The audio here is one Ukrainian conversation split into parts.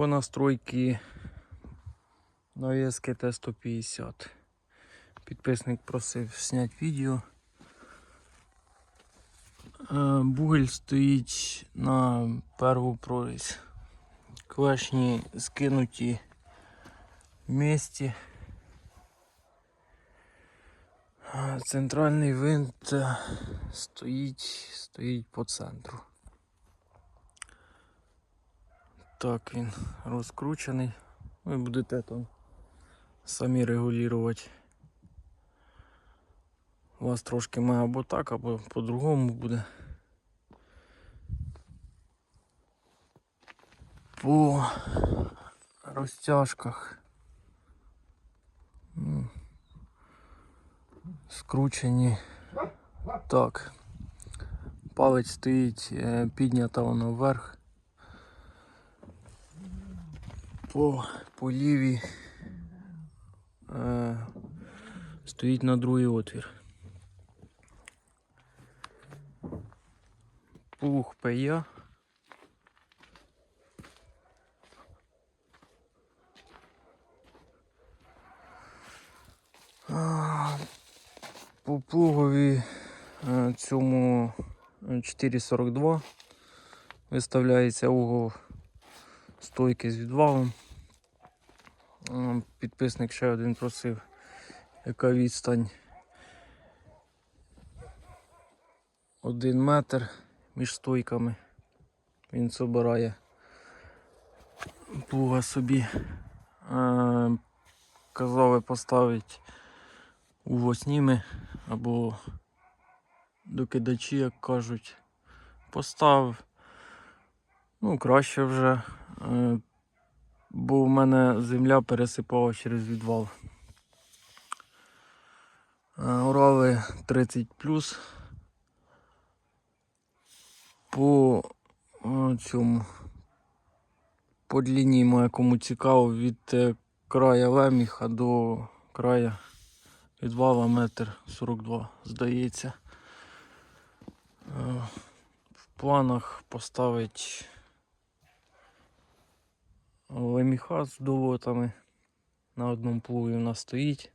по настройки навіски Т-150. Підписник просив зняти відео. Е, Бугель стоїть на перву прорізь. Клешні скинуті в місті. Е, Центральний винт е, стоїть, стоїть по центру. Так, він розкручений. Ви будете там самі регулювати. У вас трошки має або так, або по-другому буде. По розтяжках. Скручені. Так. Палець стоїть е, піднята вона вверх. По, по лівій е, стоїть на другий отвір. Плуг ПЯ. По плугові е, цьому е, 4,42 виставляється угол стойки з відвалом. Е, Підписник ще один просив, яка відстань. Один метр між стойками. Він собирає плуга собі. Е, казали поставити у восьніми або докидачі, як кажуть. Поставив. Ну, краще вже. Е, бо в мене земля пересипала через відвал. Е, Орали 30 По е, цьому по длині моє кому цікаво від е, края леміха до края відвала метр 42, здається. Е, В планах поставити леміха з долотами. На одному плугі у нас стоїть.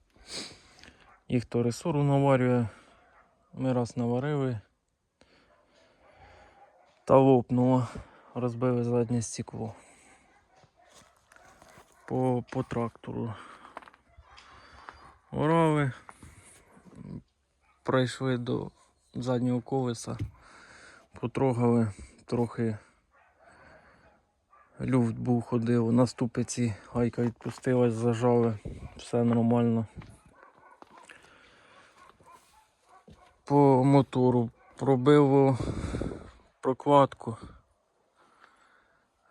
Їх то ресору наварює. Ми раз наварили. Та лопнуло, розбили заднє стекло. По, по трактору. Орали. Пройшли до заднього колеса, потрогали трохи люфт був ходив, на ступиці гайка відпустилась, зажали, все нормально. По мотору пробило прокладку.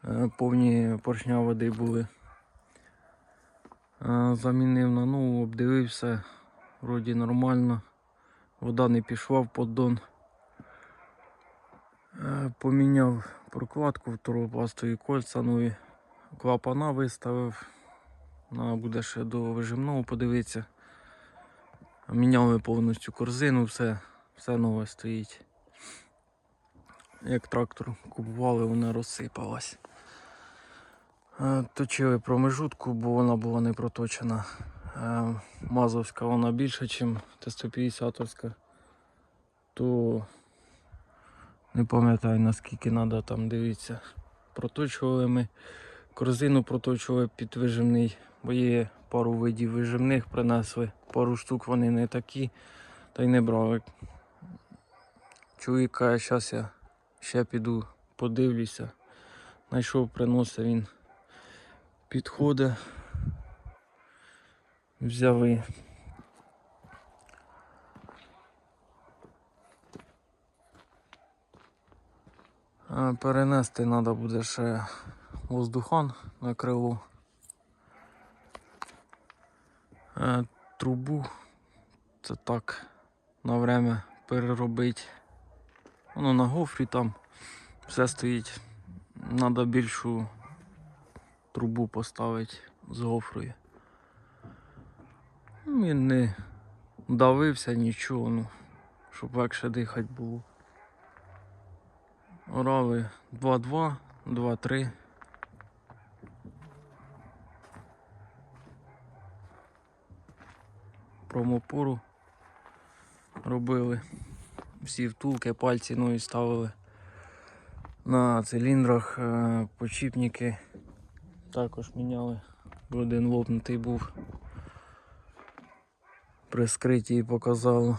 Е, Повні поршня води були. Е, Замінив на нову, обдивився, вроді нормально. Вода не пішла в поддон. Е, Поміняв прокладку второпластові кольця нові. Клапана виставив. Треба буде ще до вижимного подивитися. Міняли повністю корзину, все, все нове стоїть. Як трактор купували, вона розсипалась. Е, Точили промежутку, бо вона була не проточена. Е, Мазовська вона більша, ніж Т-150. То не пам'ятаю наскільки треба там дивитися. Проточували ми. Корзину проточували під вижимний, бо є пару видів вижимних принесли. Пару штук вони не такі, та й не брали. Чоловік каже, зараз я ще піду подивлюся. Знайшов, приносив він підходить. Взяли. Перенести треба буде ще воздухан на крило. Е, Трубу це так на время переробити. Воно на гофрі там все стоїть. Треба більшу трубу поставити з гофрою. Ну, Він не давився нічого, ну, щоб легше дихати було. Орали 2-2, 2-3. Промопору робили. Всі втулки, пальці, ну і ставили на циліндрах е, почіпники. Також міняли, один лопнутий був. При скритті показало.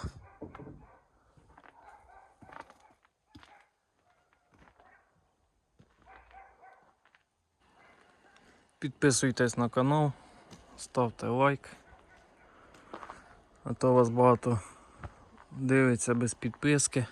Підписуйтесь на канал, ставте лайк. А то вас багато дивиться без підписки.